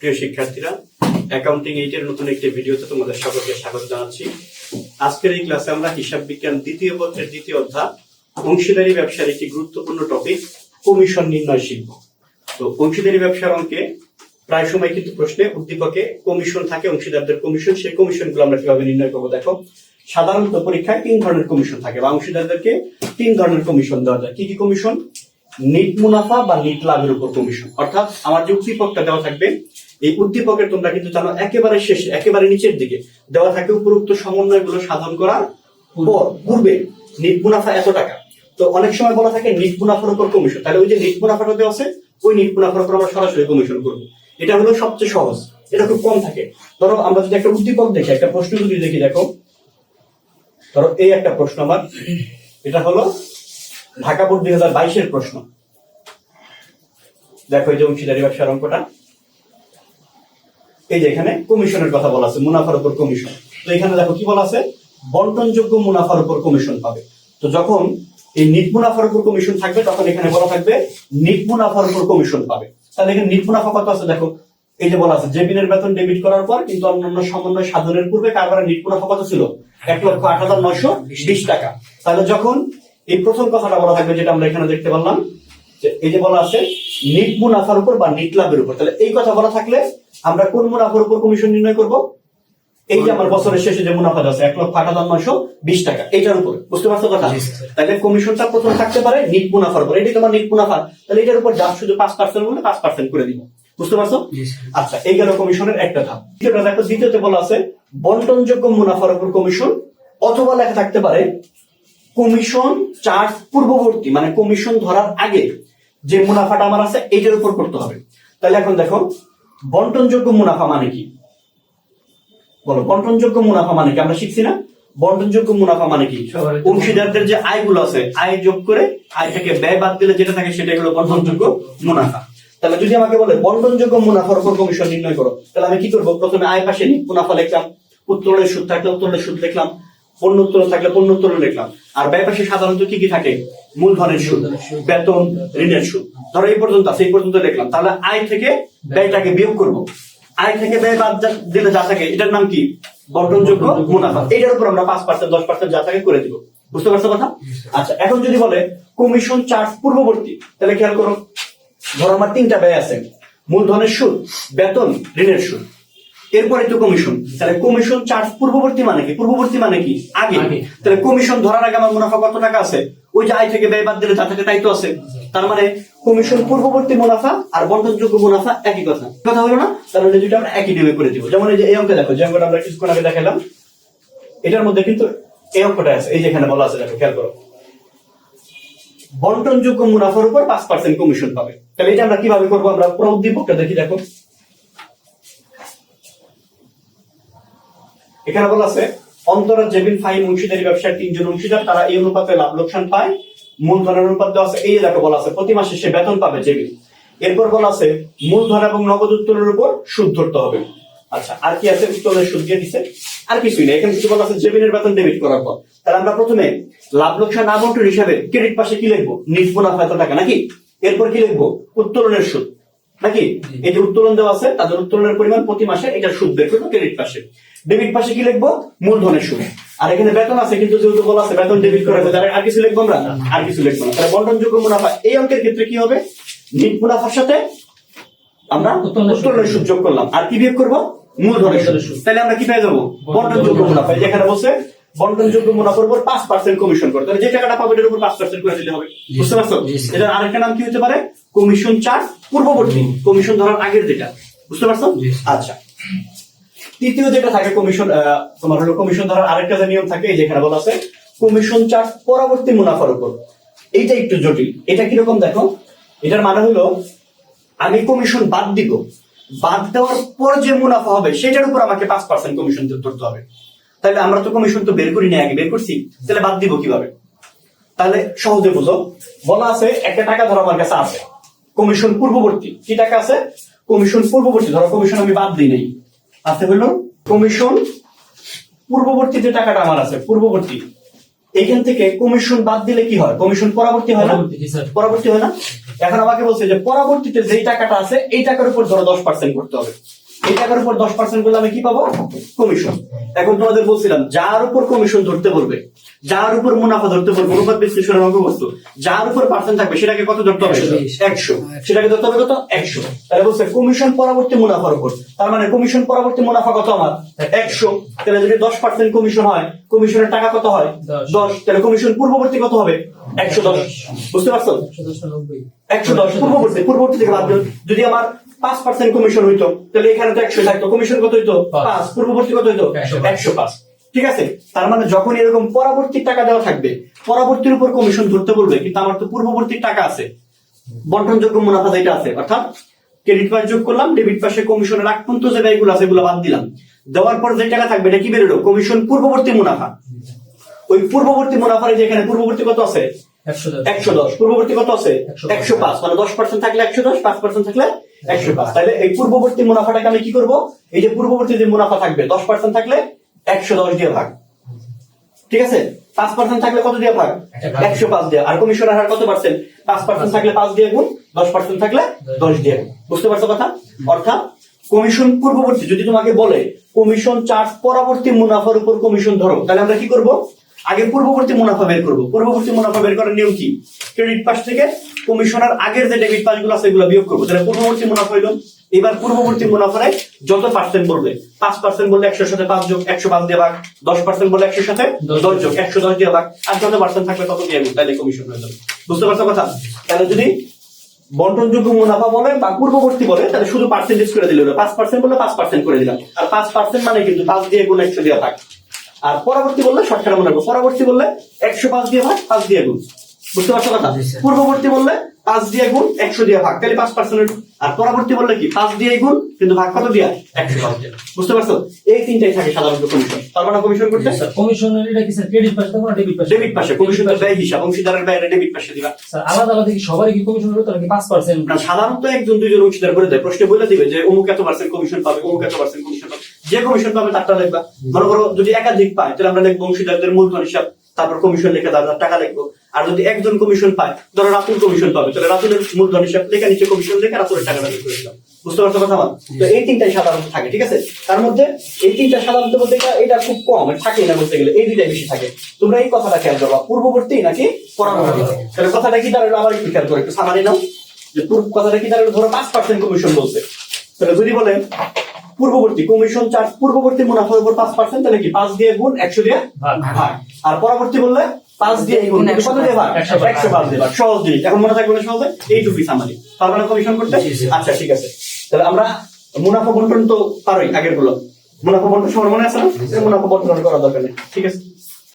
প্রিয় শিক্ষার্থীরা অ্যাকাউন্টিং এইটের নতুন একটি ভিডিওতে তোমাদের সকলকে স্বাগত জানাচ্ছি। আজকের এই ক্লাসে আমরা হিসাব বিজ্ঞান দ্বিতীয় পত্রের দ্বিতীয় অধ্যায়, অংশীদারি ব্যবসার একটি গুরুত্বপূর্ণ টপিক কমিশন নির্ণয় শিখব তো অংশীদারি ব্যবসার অঙ্কে প্রায় সময় কিন্তু প্রশ্নে উদ্দীপকে কমিশন থাকে, অংশীদারদের কমিশন, সেই কমিশনগুলো আমরা কীভাবে নির্ণয় করব দেখো। সাধারণত পরীক্ষায় তিন ধরনের কমিশন থাকে, বা অংশীদারদেরকে তিন ধরনের কমিশন দেওয়া যায়। কি কি কমিশন? নিট মুনাফা বা নিট লাভের উপর কমিশন। অর্থাৎ আমার যে উদ্দীপকটা দেওয়া থাকবে এই উদ্দীপকের তোমরা কিন্তু জানো একেবারে শেষে, একেবারে নিচের দিকে দেওয়া থাকে উপরোক্ত সমন্বয়গুলো সাধন করার পর পূর্বে নিট মুনাফা এত টাকা? তো অনেক সময় বলা থাকে নিট মুনাফার উপর কমিশন তাহলে ওই যে নিট দেওয়া আছে? ওই নিট মুনাফার উপর আমরা সরাসরি কমিশন করব। এটা হলো সবচেয়ে সহজ। এটা খুব কম থাকে। ধরো আমরা যদি একটা উদ্দীপক দেখি, একটা প্রশ্ন যদি দেখি, দেখো। ধরো এই একটা প্রশ্ন আমার। এটা হলো ঢাকা বোর্ড দুই হাজার বাইশের প্রশ্ন। দেখো এই যে অংশীদারি ব্যবসার অঙ্কটা। এই যে এখানে কমিশনের কথা বলা আছে, মুনাফার উপর কমিশন। তো এখানে দেখো কি বলা আছে? বন্টনযোগ্য মুনাফার উপর কমিশন পাবে। তো যখন এই নিট মুনাফার উপর কমিশন থাকবে, তখন এখানে বলা থাকবে, নিট মুনাফার উপর কমিশন পাবে। তাহলে এখানে নিট মুনাফা কত আছে দেখো? এই যে বলা আছে যে বিনের বেতন ডেবিট করার পর কিন্তু অন্যান্য সমন্বয় সাধনের পূর্বে কারবারের নিট মুনাফা কত ছিল? এক লক্ষ আট হাজার নয়শো বিশ টাকা। তাহলে যখন এই প্রথম কথাটা বলা থাকবে, যেটা আমরা এখানে দেখতে পারলাম, যে এই যে বলা আছে, নিট মুনাফার উপর বা নিট লাভের উপর। তাহলে এই কথা বলা থাকলে আমরা কোন মুনাফার উপর কমিশন নির্ণয় করব? এই যে আমার বছরের শেষে যে মুনাফা আছে এক লক্ষ আট হাজার নয়শো বিশ টাকা এইটার উপরে। বুঝতে পারছ কথা? তাহলে কমিশনটা প্রথম থাকতে পারে নিট মুনাফার উপর। এটাই তোমার নিট মুনাফা। তাহলে এটার উপর যা শুধু পাঁচ পার্সেন্ট বলে পাঁচ পার্সেন্ট করে দিব। বুঝতে পারছ? আচ্ছা এই গেল কমিশনের একটা ধাপ। দ্বিতীয়টা দেখো দ্বিতীয়তে বলা আছে বন্টনযোগ্য মুনাফার উপর কমিশন অথবা লেখা থাকতে পারে কমিশন চার্জ পূর্ববর্তী মানে কমিশন ধরার আগে যে মুনাফাটা আমার আছে এটার উপর করতে হবে। তাহলে এখন দেখো বন্টনযোগ্য মুনাফা মানে কি? বলো বন্টনযোগ্য মুনাফা মানে কি? আমরা শিখছি না? বন্টনযোগ্য মুনাফা মানে কি? অংশীদারদের যে আয়গুলো আছে আয় যোগ করে আয় থেকে ব্যয় বাদ দিলে যেটা থাকে সেটা হলো বন্টনযোগ্য মুনাফা। তাহলে যদি আমাকে বলে বন্টনযোগ্য মুনাফার উপর কমিশন নির্ণয় করো তাহলে আমি কি করব? প্রথমে আয় পাশে মুনাফা লিখলাম উত্তরণের সুদ থাকলে উত্তরণের সুদ লিখলাম পণ্য উত্তোলন থাকলে পণ্য উত্তোলন লিখলাম আর ব্যয় পাশে সাধারণত কি কি থাকে? মূলধনের সুদ, বেতন, ঋণের সুদ। ধরো এই পর্যন্ত আছে, এই পর্যন্ত লিখলাম তাহলে আয় থেকে ব্যয়টাকে বিয়োগ করব। আয় থেকে ব্যয় বাদ দিলে যা থাকে, এটার নাম কি? বন্টনযোগ্য মুনাফা। এটার উপর আমরা পাঁচ পার্সেন্ট দশ পার্সেন্ট যা থাকে করে দিব। বুঝতে পারছ কথা? আচ্ছা এখন যদি বলে কমিশন চার্জ পূর্ববর্তী, তাহলে খেয়াল করো। ধরো আমার তিনটা ব্যয় আছে। মূলধনের সুদ, বেতন, ঋণের সুদ। এরপরে তো কমিশন তাহলে কমিশন চার্জ পূর্ববর্তী মানে কি? পূর্ববর্তী মানে কি? আগে। তাহলে কমিশন ধরার আগে আমার মুনাফা কত টাকা আছে? ওই যে আয় থেকে ব্যয় বাদ দিলে যা থাকে তাই তো আছে। তার মানে কমিশন পূর্ববর্তী মুনাফা আর বন্টনযোগ্য মুনাফা একই কথা। কথা হলো না? তাহলে দুটো আমরা একই নিয়মে করে দিব। যেমন এই যে এই অঙ্কে দেখো যে অঙ্কটা আমরা কিছুক্ষণ আগে দেখালাম এটার মধ্যে কিন্তু এই অঙ্কটা আছে। এই যে এখানে বলা আছে দেখো খেয়াল করো। বন্টনযোগ্য মুনাফার উপর পাঁচ পার্সেন্ট কমিশন পাবে। তাহলে এটা আমরা কীভাবে করব? আমরা পুরো উদ্দীপকটা দেখি দেখো। এখানে বলা আছে অন্তরা জেবিন ফাইন অংশীদারি ব্যবসার তিনজন অংশীদার, তারা এই অনুপাতে লাভ লোকসান পায়। মূলধনের অনুপাত দেওয়া আছে, এই দেখো বলা আছে, প্রতি মাসে সে বেতন পাবে জেবিন। এরপর বলা আছে মূলধন এবং নগদ উত্তোলনের উপর সুদ ধরতে হবে। আচ্ছা আর কি আছে? উত্তোলনের সুদ দিয়ে দিছে। আর কিছুই নেই। এখানে কিছু বলা আছে, জেবিনের বেতন ডেবিট করার পর। তাহলে আমরা প্রথমে লাভ লোকসান আবন্টন হিসাবে ক্রেডিট পাশে কি লিখব? নিজ মুনাফা এত টাকা নাকি? এরপর কি লিখব? উত্তোলনের সুদ। নাকি? এই যে উত্তোলন দেওয়া আছে তাদের উত্তোলনের পরিমাণ প্রতি মাসে এটা সুদ বের করব ক্রেডিট পাশে ডেবিট পাশে কি লিখব? মূলধনের সুদ। আর এখানে বেতন আছে কিন্তু যেহেতু বলা আছে বেতন ডেবিট করা হবে আর কিছু লিখব আমরা? আর কিছু লিখব না। তাহলে বন্টনযোগ্য মুনাফা এই অঙ্কের ক্ষেত্রে কি হবে? নিট মুনাফার সাথে আমরা উত্তোলনের সুদ। যোগ করলাম। আর কি বিয়োগ করব? মূলধনের সুদ। তাহলে আমরা কি পেয়ে যাব? বন্টনযোগ্য মুনাফা। এই যে এখানে বলছে বন্টনযোগ্য মুনাফার উপর পাঁচ পার্সেন্ট কমিশন করে তাহলে যে টাকাটা পাবো এটার উপর পাঁচ পার্সেন্ট করে দিলে হবে। বুঝতে পারছ? এটা আরেকটা নাম কি হতে পারে? কমিশন চার্জ পূর্ববর্তী। কমিশন ধরার আগের যেটা। বুঝতে পারছ? আচ্ছা। তৃতীয় যেটা থাকে কমিশন তোমার হলো কমিশন ধরার আরেকটা যে নিয়ম থাকে এই যেখানে বলা আছে কমিশন চার্জ পরবর্তী মুনাফার উপর। এইটা একটু জটিল। এটা কীরকম দেখো? এটার মানে হলো আমি কমিশন বাদ দিব। বাদ দেওয়ার পর যে মুনাফা হবে সেটার উপর আমাকে পাঁচ পার্সেন্ট কমিশন ধরতে হবে। তাহলে আমরা তো কমিশন তো বের করি না আগে বের করছি। তাহলে বাদ দিব কীভাবে? তাহলে সহজে বুঝো। বলা আছে একটা টাকা ধরো আমার কাছে আছে। কমিশন পূর্ববর্তী। কি টাকা আছে? কমিশন পূর্ববর্তী। ধরো কমিশন আমি বাদ দিই নাই। আছে হলো কমিশন পূর্ববর্তী যে টাকাটা আমার আছে পূর্ববর্তী। এখান থেকে কমিশন বাদ দিলে কি হয়? কমিশন পরবর্তী হয় না? পরবর্তী, পরবর্তী হয় না? এখন আমাকে বলছে যে পরবর্তীতে যেই টাকাটা আছে এই টাকার উপর ধরো দশ পার্সেন্ট করতে হবে। এই টাকার উপর দশ পার্সেন্ট করলে আমি কি পাবো? কমিশন এখন তোমাদের বলছিলাম যার উপর কমিশন ধরতে বলবে যার উপর মুনাফা ধরতে বলবে অনুপাত বিশ্লেষণের যার উপর পার্সেন্ট থাকবে সেটাকে কত ধরতে হবে? একশো সেটাকে ধরতে হবে কত? একশো। তাহলে বলছে কমিশন পরবর্তী মুনাফার উপর। তার মানে কমিশন পরবর্তী মুনাফা কত আমার? একশো। তাহলে যদি দশ পার্সেন্ট কমিশন হয় কমিশনের টাকা কত হয়? দশ। দশ। তাহলে কমিশন পূর্ববর্তী কত হবে? একশো দশ। বুঝতে পারছ? একশো দশ পূর্ববর্তী পূর্ববর্তী থেকে বাদ যদি আমার পাঁচ পার্সেন্ট কমিশন হইতো। তাহলে এখানে তো একশো থাকতো কমিশন কত হইতো? পাঁচ। পূর্ববর্তী কত হইতো? একশো। পাঁচ। ঠিক আছে? তার মানে যখন এরকম পরবর্তী টাকা দেওয়া থাকবে পরবর্তীর উপর কমিশন ধরতে বলবে কিন্তু আমার তো পূর্ববর্তী টাকা আছে। বন্টনযোগ্য মুনাফা যেটা আছে অর্থাৎ ক্রেডিট যোগ করলাম ডেবিট পাশে কমিশনের আগ পর্যন্ত যে ব্যয়গুলো আছে এগুলো বাদ দিলাম। দেওয়ার পর যে টাকা থাকবে এটা কি বেরোলো? কমিশন পূর্ববর্তী মুনাফা। ওই পূর্ববর্তী মুনাফার যে এখানে পূর্ববর্তী কত আছে? একশো দশ। পূর্ববর্তী কত আছে? একশো পাঁচ। মানে দশ পার্সেন্ট থাকলে একশো দশ পাঁচ পার্সেন্ট থাকলে একশো পাঁচ। তাহলে এই পূর্ববর্তী মুনাফাটাকে আমি কি করব? এই যে পূর্ববর্তী যে মুনাফা থাকবে দশ পার্সেন্ট থাকলে একশো দশ দিয়ে ভাগ। ঠিক আছে? পাঁচ পার্সেন্ট থাকলে কত দিয়ে ভাগ? একশো পাঁচ। দিয়ে। আর কমিশনের হার কত পার্সেন্ট? পাঁচ পার্সেন্ট থাকলে পাঁচ দিয়ে গুণ দশ পার্সেন্ট থাকলে দশ দিয়ে গুণ। বুঝতে পারছ কথা? অর্থাৎ কমিশন পূর্ববর্তী যদি তোমাকে বলে কমিশন চার্জ পরবর্তী মুনাফার উপর কমিশন ধরো তাহলে আমরা কি করব? আগে পূর্ববর্তী মুনাফা বের করব। পূর্ববর্তী মুনাফা বের করার নিয়ম কি? ক্রেডিট পাস থেকে কমিশনার আগের যে ডেবিট পাসগুলো আছে এগুলো বিয়োগ করব। তাহলে পূর্ববর্তী মুনাফা হইল এবার পূর্ববর্তী মুনাফায় যত পার্সেন্ট বলবে পাঁচ পার্সেন্ট বললে একশোর সাথে পাঁচ যোগ একশো পাঁচ দিয়ে ভাগ দশ পার্সেন্ট বললে একশোর সাথে দশ যোগ। একশো দশ দিয়ে ভাগ আর যত পার্সেন্ট থাকবে তত দিয়ে তাহলে কমিশন হয়ে যাবে। বুঝতে পারছ কথা? তাহলে যদি বন্টনযোগ্য মুনাফা বলে বা পূর্ববর্তী বলে তাহলে শুধু পার্সেন্টেজ করে দিলে পাঁচ পার্সেন্ট বললে পাঁচ পার্সেন্ট করে দিলাম। আর পাঁচ পার্সেন্ট মানে কিন্তু পাঁচ দিয়ে গুণ একশো দিয়ে ভাগ। আর পরবর্তী বললে শর্টকাট মনে রাখব। পরবর্তী বললে একশো পাঁচ দিয়ে ভাগ পাঁচ দিয়ে গুণ। বুঝতে পারছ কথা? পূর্ববর্তী বললে পাঁচ দিয়ে গুণ একশো দিয়ে ভাগ। তাহলে পাঁচ পার্সেন্ট আর পরবর্তী বললে কি? পাঁচ দিয়ে গুণ কিন্তু ভাগ কত দিয়া? একশো পাঁচ দিয়ে। বুঝতে পারছ? এই তিনটাই থাকে সাধারণত কমিশন তার মানে কমিশন করতে? স্যার। কমিশনের এটা কি স্যার? ক্রেডিট পাশে দেবো না ডেবিট পাশে ডেবিট পাশে কমিশনের ব্যয় হিসাব। অংশীদারের ব্যয় ডেবিট পাশে দিবা। স্যার আলাদা আলাদা কি সবারই কি কমিশন করতে নাকি পাঁচ পার্সেন্ট না সাধারণত একজন দুইজন অংশীদার করে দেয়। প্রশ্নে বলে দিবে যে অমুক এত পার্সেন্ট কমিশন পাবে অমুক এত পার্সেন্ট কমিশন যে কমিশন পাবে তারটা লিখবা। মনে করো যদি একাধিক পায়, তাহলে আমরা লিখব অংশীদারদের মূলধন হিসাব, তারপর কমিশন লিখে তার টাকা লিখব। আর যদি একজন কমিশন পায়, ধরো রাতুল কমিশন পাবে, তাহলে রাতুলের মূলধন হিসাব লেখা নিচে কমিশন লিখে রাতুলের টাকাটা লিখে বুঝতে পারছ কথা তো এই তিনটাই সাধারণত থাকে, ঠিক আছে? তার মধ্যে এই তিনটা সাধারণত বলতে এটা- খুব কম থাকেই না বলতে গেলে, এই দুইটাই বেশি থাকে। তোমরা এই কথাটা খেয়াল করবা, পূর্ববর্তী নাকি পরবর্তী তাহলে কথাটা কি দাঁড়াল? আবার একটু খেয়াল করো, একটু সামানি নাও। যে পূর্ব কথাটা কি দাঁড়াল? ধরো পাঁচ পার্সেন্ট কমিশন বলছে। তাহলে যদি বলেন পূর্ববর্তী কমিশন চার্জ পূর্ববর্তী মুনাফার উপর পাঁচ পার্সেন্ট তাহলে কি পাঁচ দিয়ে গুণ একশো দিয়ে ভাগ। আর পরবর্তী বললে পাঁচ দিয়ে গুণ। কত দিয়ে ভাগ? একশো পাঁচ। দিয়ে ভাগ। সহজ জিনিস এখন মনে থাকবে সহজে? এইটুকুই সামারি পারবে না কমিশন করতে। আচ্ছা ঠিক আছে। তাহলে আমরা মুনাফা বন্টন তো পারোই আগেরগুলো মুনাফা বন্টন সবার মনে আছে না? মুনাফা বন্টন করা দরকার নেই। ঠিক আছে?